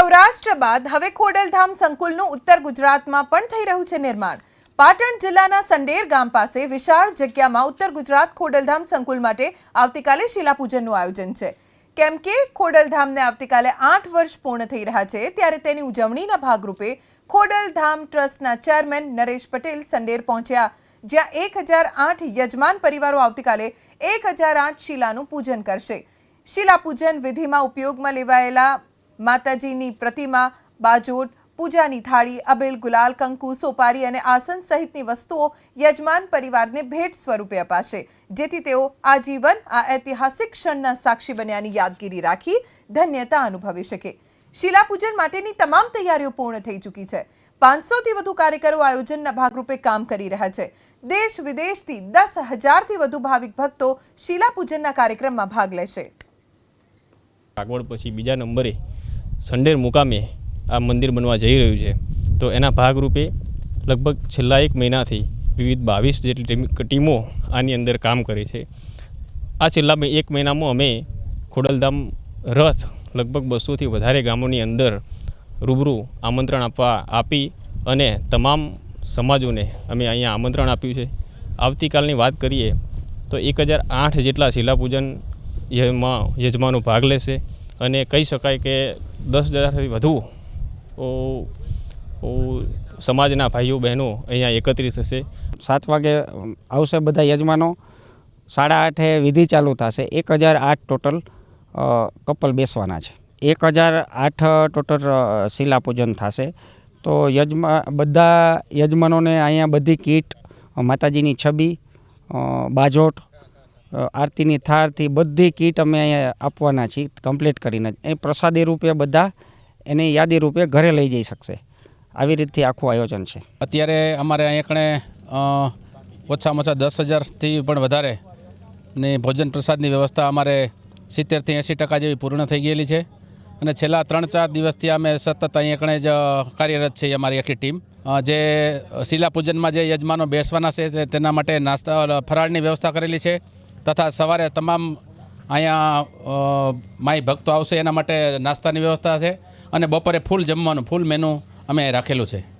સૌરાષ્ટ્ર બાદ હવે ખોડલધામ સંકુલનું ઉત્તર ગુજરાતમાં પણ થઈ રહ્યું છે નિર્માણ. પાટણ જિલ્લાના સંડેર ગામ પાસે વિશાળ જગ્યામાં ઉત્તર ગુજરાત ખોડલધામ સંકુલ માટે આવતીકાલે શિલાપૂજનનું આયોજન છે. કેમ કે ખોડલધામને આવતીકાલે આઠ વર્ષ પૂર્ણ થઈ રહ્યા છે, ત્યારે તેની ઉજવણીના ભાગરૂપે ખોડલધામ ટ્રસ્ટના ચેરમેન નરેશ પટેલ સંડેર પહોંચ્યા, જ્યાં એક હજાર આઠ યજમાન પરિવારો આવતીકાલે એક હજાર આઠ શિલાનું પૂજન કરશે. શિલાપૂજન વિધિમાં ઉપયોગમાં લેવાયેલા માતાજીની પ્રતિમા, બાજોટ, પૂજાની થાળી, અબેલ ગુલાલ, કંકુ, સોપારી અને આસન સહિતની વસ્તુઓ યજમાન પરિવારને ભેટ સ્વરૂપે અપાશે, જેથી તેઓ આજીવન આ ઐતિહાસિક ક્ષણના સાક્ષી બન્યાની યાદગીરી રાખી ધન્યતા અનુભવી શકે. શિલાપૂજન માટેની તમામ તૈયારીઓ પૂર્ણ થઈ ચૂકી છે. પાંચસોથી વધુ કાર્યકરો આયોજનના ભાગરૂપે કામ કરી રહ્યા છે. દેશ વિદેશથી દસ હજારથી વધુ ભાવિક ભક્તો શિલાપૂજનના કાર્યક્રમમાં ભાગ લેશે. આગળ પછી બીજા નંબરે સંડેર મુકામે આ મંદિર બનવા જઈ રહ્યું છે. તો એના ભાગરૂપે લગભગ છેલ્લા એક મહિનાથી વિવિધ બાવીસ જેટલી ટીમો આની અંદર કામ કરે છે. આ છેલ્લા એક મહિનામાં અમે ખોડલધામ રથ લગભગ બસોથી વધારે ગામોની અંદર રૂબરૂ આમંત્રણ આપવા આપી અને તમામ સમાજોને અમે અહીંયા આમંત્રણ આપ્યું છે. આવતીકાલની વાત કરીએ તો એક હજાર આઠ જેટલા શિલાપૂજન યજમાનો ભાગ લેશે. અને કહી શકાય કે દસ હજારથી વધુ સમાજના ભાઈઓ, બહેનો અહીંયા એકત્રિત થશે. સાત વાગે આવશે બધા યજમાનો. સાડા આઠે વિધિ ચાલુ થશે. એક હજાર આઠ ટોટલ કપલ બેસવાના છે. એક હજાર આઠ ટોટલ શિલાપૂજન થશે. તો યજમા, બધા યજમાનોને અહીંયા બધી કીટ, માતાજીની છબી બાજોટ આરતીની થારથી બધી કીટ અમે આપવાના છીએ કમ્પ્લીટ કરીને. એ પ્રસાદી રૂપે બધા એની યાદી રૂપે ઘરે લઈ જઈ શકશે. આવી રીતથી આખું આયોજન છે. અત્યારે અમારે અહીં કણે ઓછામાં ઓછા દસ હજારથી પણ વધારે ને ભોજન પ્રસાદની વ્યવસ્થા અમારે સિત્તેરથી એંસી ટકા જેવી પૂર્ણ થઈ ગયેલી છે. અને છેલ્લા ત્રણ ચાર દિવસથી અમે સતત અહીં કણે જ કાર્યરત છીએ અમારી આખી ટીમ. જે શિલાપૂજનમાં જે યજમાનો બેસવાના છે તેના માટે નાસ્તા, ફરાળની વ્યવસ્થા કરેલી છે. તથા સવારે તમામ અહીંયા માય ભક્તો આવશે. એના માટે નાસ્તાની વ્યવસ્થા છે અને બપોરે ફૂલ જમવાનું, ફૂલ મેનુ અમે રાખેલું છે.